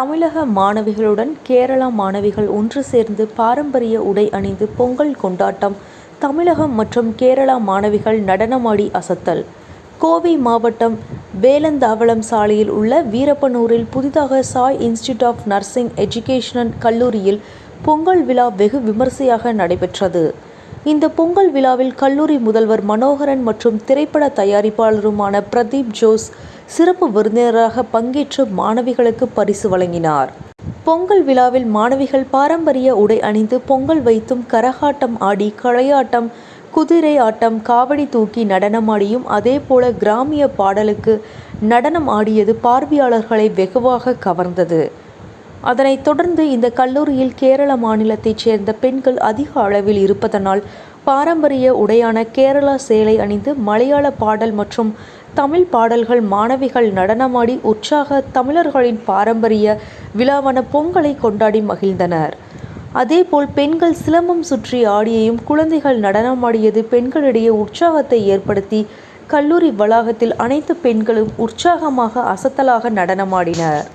தமிழக மாணவிகளுடன் கேரளா மாணவிகள் ஒன்று சேர்ந்து பாரம்பரிய உடை அணிந்து பொங்கல் கொண்டாட்டம் தமிழகம் மற்றும் கேரளா மாணவிகள் நடனமாடி அசத்தல். கோவை மாவட்டம் வேலந்தாவளம் சாலையில் உள்ள வீரப்பனூரில் புதிதாக Sai institute of nursing educational கல்லூரியில் பொங்கல் விழா வெகு விமர்சையாக நடைபெற்றது. இந்த பொங்கல் விழாவில் கல்லூரி முதல்வர் மனோகரன் மற்றும் திரைப்பட தயாரிப்பாளருமான பிரதீப் ஜோஸ் சிறப்பு விருந்தினராக பங்கேற்று மாணவிகளுக்கு பரிசு வழங்கினார். பொங்கல் விழாவில் மாணவிகள் பாரம்பரிய உடை அணிந்து பொங்கல் வைத்தும் கரகாட்டம் ஆடி களையாட்டம் குதிரை ஆட்டம் காவடி தூக்கி நடனமாடியும் அதேபோல கிராமிய பாடலுக்கு நடனம் ஆடியது பார்வையாளர்களை வெகுவாக கவர்ந்தது. அதனைத் தொடர்ந்து இந்த கல்லூரியில் கேரள மாநிலத்தைச் சேர்ந்த பெண்கள் அதிக அளவில் இருப்பதனால் பாரம்பரிய உடையான கேரளா சேலை அணிந்து மலையாள பாடல் மற்றும் தமிழ் பாடல்கள் மாணவிகள் நடனமாடி உற்சாக தமிழர்களின் பாரம்பரிய விழாவான பொங்கலை கொண்டாடி மகிழ்ந்தனர். அதேபோல் பெண்கள் சிலம்பம் சுற்றி ஆடியையும் குழந்தைகள் நடனமாடியது பெண்களிடையே உற்சாகத்தை ஏற்படுத்தி கல்லூரி வளாகத்தில் அனைத்து பெண்களும் உற்சாகமாக அசத்தலாக நடனமாடினர்.